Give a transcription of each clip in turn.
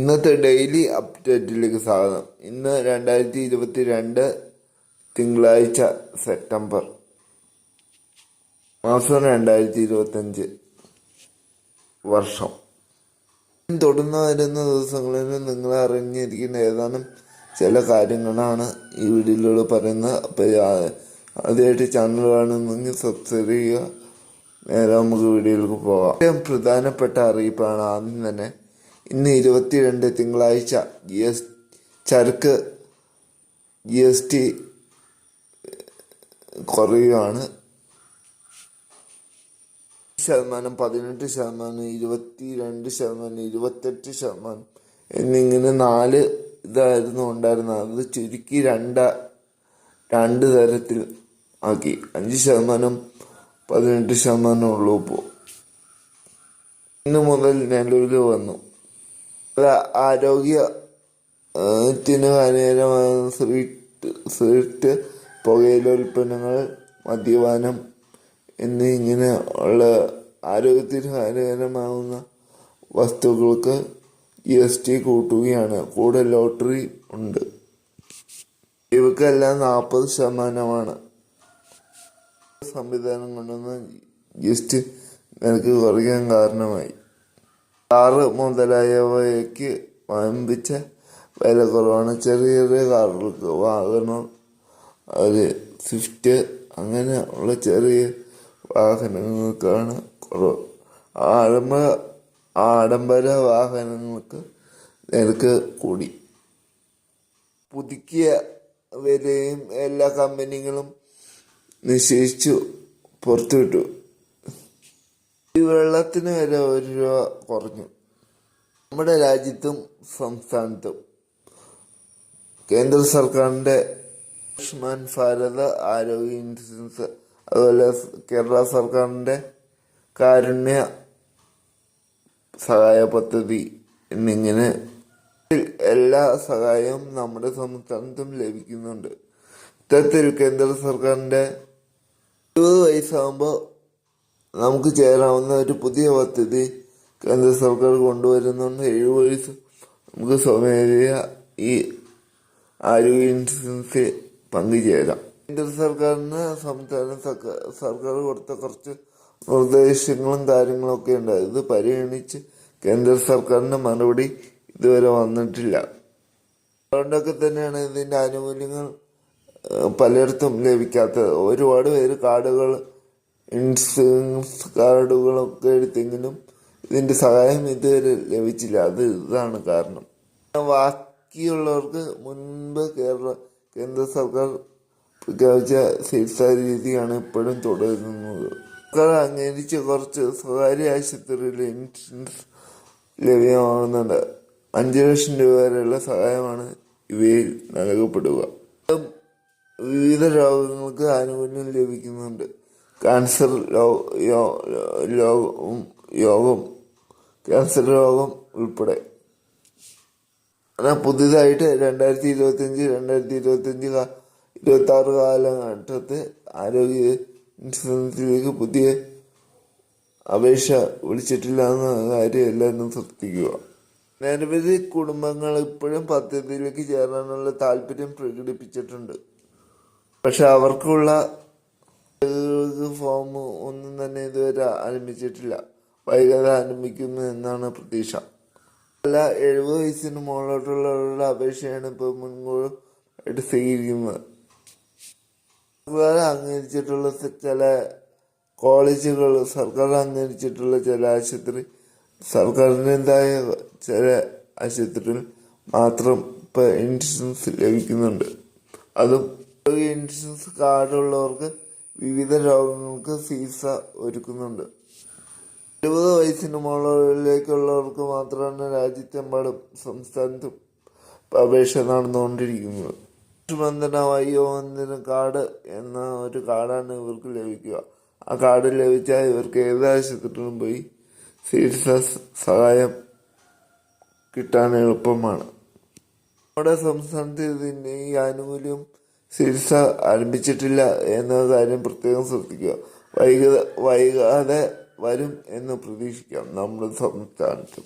ഇന്നത്തെ ഡെയിലി അപ്ഡേറ്റിലേക്ക് സ്വാഗതം. ഇന്ന് രണ്ടായിരത്തി ഇരുപത്തി രണ്ട് തിങ്കളാഴ്ച സെപ്റ്റംബർ മാസം രണ്ടായിരത്തി ഇരുപത്തഞ്ച് വർഷം. തുടർന്ന് വരുന്ന ദിവസങ്ങളിൽ നിങ്ങൾ അറിഞ്ഞിരിക്കുന്ന ഏതാനും ചില കാര്യങ്ങളാണ് ഈ വീഡിയോയിലൂടെ പറയുന്നത്. അപ്പോൾ ആദ്യമായിട്ട് ചാനൽ കാണുന്നെങ്കിൽ സബ്സ്ക്രൈബ് ചെയ്യുക. നേരെ നമുക്ക് വീഡിയോയിലേക്ക് പോകാം. ഏറ്റവും പ്രധാനപ്പെട്ട അറിയിപ്പാണ് ആദ്യം തന്നെ ഇന്ന് ഇരുപത്തിരണ്ട് തിങ്കളാഴ്ച ജി എസ് ചരക്ക് ജി എസ് ടി കുറയുകയാണ് ശതമാനം പതിനെട്ട് ശതമാനം ഇരുപത്തി രണ്ട് ശതമാനം ഇരുപത്തെട്ട് ശതമാനം എന്നിങ്ങനെ നാല് ഇതായിരുന്നു ഉണ്ടായിരുന്നത്. അത് ചുരുക്കി രണ്ട രണ്ട് തരത്തിൽ ആക്കി. അഞ്ച് ശതമാനം പതിനെട്ട് ശതമാനം ഉള്ളൂ ഇപ്പോൾ ഇന്ന് മുതൽ നിലവിൽ വന്നു. ആരോഗ്യത്തിന് ഹാനികരമായ സ്വീറ്റ് സ്വീറ്റ് പുകയില ഉൽപ്പന്നങ്ങൾ മദ്യപാനം എന്നിങ്ങനെ ഉള്ള ആരോഗ്യത്തിന് ഹാനികരമാകുന്ന വസ്തുക്കൾക്ക് ജി എസ് ടി കൂട്ടുകയാണ്. കൂടെ ലോട്ടറി ഉണ്ട്. ഇവക്കെല്ലാം നാൽപ്പത് ശതമാനമാണ്. സംവിധാനം കൊണ്ടുവന്ന് ജി എസ് ടി നിരക്ക് കുറയ്ക്കാൻ കാരണമായി. കാറ് മുതലായവയ്ക്ക് വമ്പിച്ച വില കുറവാണ്. ചെറിയ ചെറിയ കാറുകൾക്ക് വാഹനം ഒരു സ്വിഫ്റ്റ് അങ്ങനെ ഉള്ള ചെറിയ വാഹനങ്ങൾക്കാണ് കുറവ്. ആഡംബര ആഡംബര വാഹനങ്ങൾക്ക് നിരക്ക് കൂടി. പുതുക്കിയ വിലയും എല്ലാ കമ്പനികളും നിശ്ചയിച്ചു പുറത്തുവിട്ടു. ഈ വെള്ളത്തിന് വരെ ഒരു രൂപ കുറഞ്ഞു. നമ്മുടെ രാജ്യത്തും സംസ്ഥാനത്തും കേന്ദ്ര സർക്കാരിന്റെ ആയുഷ്മാൻ ഭാരത് ആരോഗ്യ ഇൻഷുറൻസ് അതുപോലെ കേരള സർക്കാരിന്റെ കാരുണ്യ സഹായ പദ്ധതി എന്നിങ്ങനെ എല്ലാ സഹായവും നമ്മുടെ സംസ്ഥാനത്തും ലഭിക്കുന്നുണ്ട്. ഇത്തരത്തിൽ കേന്ദ്ര സർക്കാരിന്റെ ഇരുപത് വയസ്സാകുമ്പോൾ നമുക്ക് ചേരാവുന്ന ഒരു പുതിയ പദ്ധതി കേന്ദ്ര സർക്കാർ കൊണ്ടുവരുന്നുണ്ട് ഏഴ് വയസ്സ് നമുക്ക് സ്വമേധയ ഈ ആരോഗ്യ ഇൻഷുറൻസിൽ പങ്കുചേരാം. കേന്ദ്ര സർക്കാരിന് സംസ്ഥാന സർക്കാർ കൊടുത്ത കുറച്ച് നിർദ്ദേശങ്ങളും കാര്യങ്ങളൊക്കെ ഉണ്ട് ഇത് പരിഗണിച്ച് കേന്ദ്ര സർക്കാരിന്റെ മറുപടി ഇതുവരെ വന്നിട്ടില്ല. അതുകൊണ്ടൊക്കെ തന്നെയാണ് ഇതിന്റെ ആനുകൂല്യങ്ങൾ പലയിടത്തും ലഭിക്കാത്തത്. ഒരുപാട് പേര് കാർഡുകൾ ഇൻഷുറൻസ് കാർഡുകളൊക്കെ എടുത്തെങ്കിലും ഇതിന്റെ സഹായം ഇതുവരെ ലഭിച്ചില്ല. അത് ഇതാണ് കാരണം. ബാക്കിയുള്ളവർക്ക് മുൻപ് കേരള കേന്ദ്ര സർക്കാർ പ്രഖ്യാപിച്ച ചികിത്സാ രീതിയാണ് ഇപ്പോഴും തുടരുന്നത്. സർക്കാർ അംഗീകരിച്ച കുറച്ച് സ്വകാര്യ ആശുപത്രിയിൽ ഇൻഷുറൻസ് ലഭ്യമാകുന്നുണ്ട്. അഞ്ച് ലക്ഷം രൂപ വരെയുള്ള സഹായമാണ് ഇവയിൽ നൽകപ്പെടുക. വിവിധ രോഗങ്ങൾക്ക് ആനുകൂല്യം ലഭിക്കുന്നുണ്ട്. ക്യാൻസർ ലോ- യോ- രോഗം യോഗം ക്യാൻസർ രോഗം ഉൾപ്പെടെ. എന്നാൽ പുതിയതായിട്ട് രണ്ടായിരത്തി ഇരുപത്തിയഞ്ച് രണ്ടായിരത്തി ഇരുപത്തിയഞ്ച് ഇരുപത്തി ആറ് കാലഘട്ടത്തെ ആരോഗ്യ ഇൻഷുറൻസിലേക്ക് പുതിയ അപേക്ഷ വിളിച്ചിട്ടില്ല എന്ന കാര്യം എല്ലാവരും ശ്രദ്ധിക്കുക. നിരവധി കുടുംബങ്ങൾ ഇപ്പോഴും പദ്ധതിയിലേക്ക് ചേരാനുള്ള താല്പര്യം പ്രകടിപ്പിച്ചിട്ടുണ്ട്. പക്ഷെ അവർക്കുള്ള ഫോം ഒന്നും തന്നെ ഇതുവരെ ആരംഭിച്ചിട്ടില്ല. വൈകാതെ ആരംഭിക്കുന്നു എന്നാണ് പ്രതീക്ഷ. അല്ല എഴുപത് വയസ്സിന് മുകളിലോട്ടുള്ളവരുടെ അപേക്ഷയാണ് ഇപ്പോൾ മുൻകൂർ ആയിട്ട് സ്വീകരിക്കുന്നത് സർക്കാർ അംഗീകരിച്ചിട്ടുള്ള ചില കോളേജുകൾ സർക്കാർ അംഗീകരിച്ചിട്ടുള്ള ചില ആശുപത്രി സർക്കാരിന്റെതായ ചില ആശുപത്രിയിൽ മാത്രം ഇപ്പൊ ഇൻഷുറൻസ് ലഭിക്കുന്നുണ്ട്. അതും ഇൻഷുറൻസ് കാർഡുള്ളവർക്ക് വിവിധ രോഗങ്ങൾക്ക് ചികിത്സ ഒരുക്കുന്നുണ്ട്. ഇരുപത് വയസ്സിന് മുകളിലേക്കുള്ളവർക്ക് മാത്രമാണ് രാജ്യത്തെമ്പാടും സംസ്ഥാനത്തും അപേക്ഷ നടന്നുകൊണ്ടിരിക്കുന്നത്. ബന്ധന വയോബന്ധന കാർഡ് എന്ന ഒരു കാർഡാണ് ഇവർക്ക് ലഭിക്കുക. ആ കാർഡ് ലഭിച്ചാൽ ഇവർക്ക് ഏത് ആശുപത്രിയിലും പോയി ചികിത്സ സഹായം കിട്ടാൻ എളുപ്പമാണ്. നമ്മുടെ സംസ്ഥാനത്ത് ഇതിന്റെ ഈ ആനുകൂല്യം ചികിത്സ ആരംഭിച്ചിട്ടില്ല എന്ന കാര്യം പ്രത്യേകം ശ്രദ്ധിക്കുക. വൈക വൈകാതെ വരും എന്ന് പ്രതീക്ഷിക്കാം നമ്മുടെ സംസ്ഥാനത്ത്.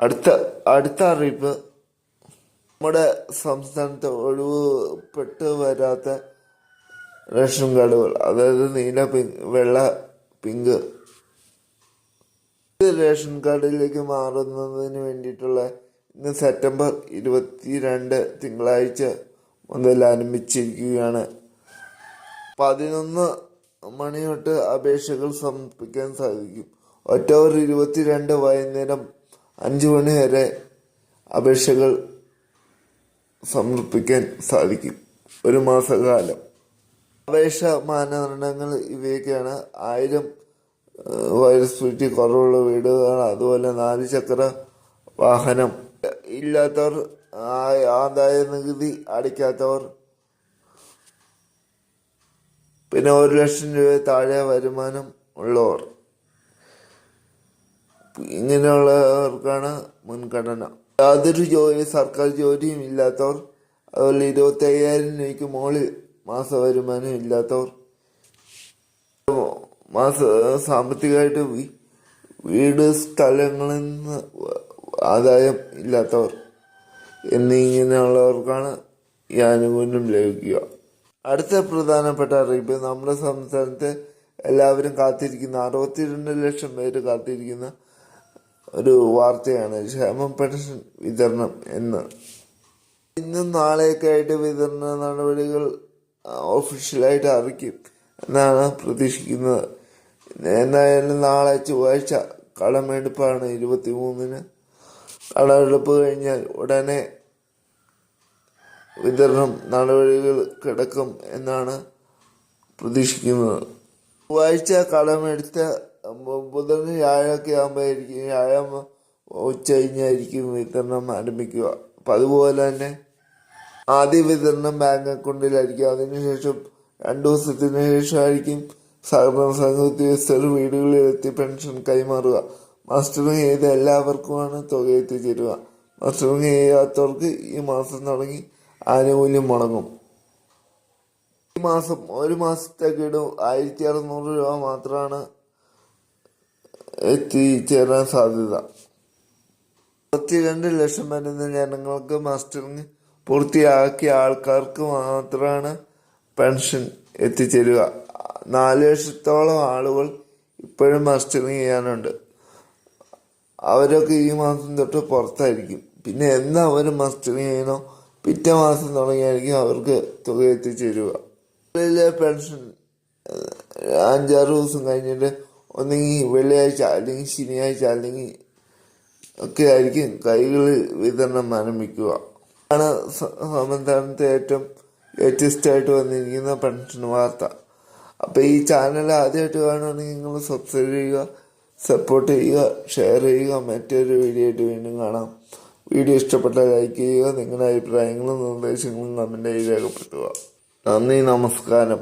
അടുത്ത അടുത്ത അറിയിപ്പ്. നമ്മുടെ സംസ്ഥാനത്ത് ഒഴിവുപെട്ട് വരാത്ത റേഷൻ കാർഡുകൾ അതായത് നീല പിങ്ക് വെള്ള പിങ്ക്. റേഷൻ കാർഡിലേക്ക് മാറുന്നതിന് വേണ്ടിയിട്ടുള്ള ഇന്ന് സെപ്റ്റംബർ ഇരുപത്തി രണ്ട് തിങ്കളാഴ്ച മുതൽ ആരംഭിച്ചിരിക്കുകയാണ് പതിനൊന്ന് മണി തൊട്ട് അപേക്ഷകൾ സമർപ്പിക്കാൻ സാധിക്കും. ഒക്ടോബർ ഇരുപത്തിരണ്ട് വൈകുന്നേരം അഞ്ച് മണി വരെ അപേക്ഷകൾ സമർപ്പിക്കാൻ സാധിക്കും. ഒരു മാസകാലം. അപേക്ഷ മാനദണ്ഡങ്ങൾ ഇവയൊക്കെയാണ്. ആയിരം വൈറസ് ഫിറ്റി കുറവുള്ള വീടുകൾ അതുപോലെ നാല് ചക്ര വാഹനം. ഇല്ലാത്തവർ ആദായ നികുതി അടിക്കാത്തവർ പിന്നെ ഒരു ലക്ഷം രൂപ താഴെ വരുമാനം ഉള്ളവർ. ഇങ്ങനെയുള്ളവർക്കാണ് മുൻഗണന. യാതൊരു ജോലി സർക്കാർ ജോലിയും ഇല്ലാത്തവർ അതുപോലെ ഇരുപത്തി അയ്യായിരം രൂപയ്ക്ക് മുകളിൽ മാസ വരുമാനം ഇല്ലാത്തവർ. മാസ സാമ്പത്തികമായിട്ട് വീട് സ്ഥലങ്ങളിൽ നിന്ന് ആദായം ഇല്ലാത്തവർ. എന്നിങ്ങനെയുള്ളവർക്കാണ് ഈ ആനുകൂല്യം ലഭിക്കുക. അടുത്ത പ്രധാനപ്പെട്ട അറിയിപ്പ് നമ്മുടെ സംസ്ഥാനത്ത് എല്ലാവരും കാത്തിരിക്കുന്ന അറുപത്തിരണ്ട് ലക്ഷം പേര് കാത്തിരിക്കുന്ന ഒരു വാർത്തയാണ് ക്ഷേമ പെൻഷൻ വിതരണം എന്ന്. ഇന്നും നാളെയൊക്കെ ആയിട്ട് വിതരണ നടപടികൾ ഒഫീഷ്യലായിട്ട് അറിയിക്കും എന്നാണ് പ്രതീക്ഷിക്കുന്നത്. എന്തായാലും നാളെ ചൊവ്വാഴ്ച കടമെടുപ്പാണ് ഇരുപത്തി മൂന്നിന് കടമെടുപ്പ് കഴിഞ്ഞാൽ ഉടനെ വിതരണം നടപടികൾ കിടക്കും എന്നാണ് പ്രതീക്ഷിക്കുന്നത്. ചൊവ്വാഴ്ച കടമെടുത്ത ബുധൻ വ്യാഴമൊക്കെ ആകുമ്പോഴായിരിക്കും വ്യാഴം ഉച്ച കഴിഞ്ഞായിരിക്കും വിതരണം ആരംഭിക്കുക. അപ്പം അതുപോലെ തന്നെ ആദ്യ വിതരണം ബാങ്ക് അക്കൗണ്ടിലായിരിക്കും അതിനുശേഷം രണ്ടു ദിവസത്തിന് ശേഷമായിരിക്കും സഹകരണ സംഘ ഉദ്യോഗസ്ഥർ വീടുകളിലെത്തി പെൻഷൻ കൈമാറുക. മാസ്റ്ററിങ് ചെയ്ത എല്ലാവർക്കുമാണ് തുക എത്തിച്ചേരുക മാസ്റ്ററിങ് ചെയ്യാത്തവർക്ക് ഈ മാസം തുടങ്ങി ആനുകൂല്യം മുടങ്ങും. ഈ മാസം ഒരു മാസത്തെ മാസത്തേക്കിടും ആയിരത്തി അറുന്നൂറ് രൂപ മാത്രമാണ് എത്തിച്ചേരാൻ സാധ്യത. ഇരുപത്തിരണ്ട് ലക്ഷം വരുന്ന ജനങ്ങൾക്ക് മാസ്റ്ററിങ് പൂർത്തിയാക്കിയ ആൾക്കാർക്ക് മാത്രമാണ് പെൻഷൻ എത്തിച്ചേരുക. നാല് ലക്ഷത്തോളം ആളുകൾ ഇപ്പോഴും മാസ്റ്ററിങ് ചെയ്യാനുണ്ട്. അവരൊക്കെ ഈ മാസം തൊട്ട് പുറത്തായിരിക്കും. പിന്നെ എന്ന് അവർ മസ്റ്ററിങ് ചെയ്യണോ പിറ്റേ മാസം തുടങ്ങിയായിരിക്കും അവർക്ക് തുക എത്തിച്ചേരുക പെൻഷൻ അഞ്ചാറ് ദിവസം കഴിഞ്ഞിട്ട് ഒന്നെങ്കിൽ വെള്ളിയാഴ്ച അല്ലെങ്കിൽ ശനിയാഴ്ച അല്ലെങ്കിൽ ഒക്കെ ആയിരിക്കും കൈകളിൽ വിതരണം ആരംഭിക്കുക. ആണ് സംവിധാനത്തെ ഏറ്റവും ലേറ്റസ്റ്റ് ആയിട്ട് വന്നിരിക്കുന്ന പെൻഷൻ വാർത്ത. അപ്പോൾ ഈ ചാനൽ ആദ്യമായിട്ട് കാണുകയാണെങ്കിൽ നിങ്ങൾ സബ്സ്ക്രൈബ് ചെയ്യുക സപ്പോർട്ട് ചെയ്യുക ഷെയർ ചെയ്യുക മറ്റൊരു വീഡിയോ ആയിട്ട് വീണ്ടും കാണാം. വീഡിയോ ഇഷ്ടപ്പെട്ടാൽ ലൈക്ക് ചെയ്യുക നിങ്ങളുടെ അഭിപ്രായങ്ങളും നിർദ്ദേശങ്ങളും കമന്റ് ചെയ്ത് രേഖപ്പെടുത്തുക. നന്ദി നമസ്കാരം.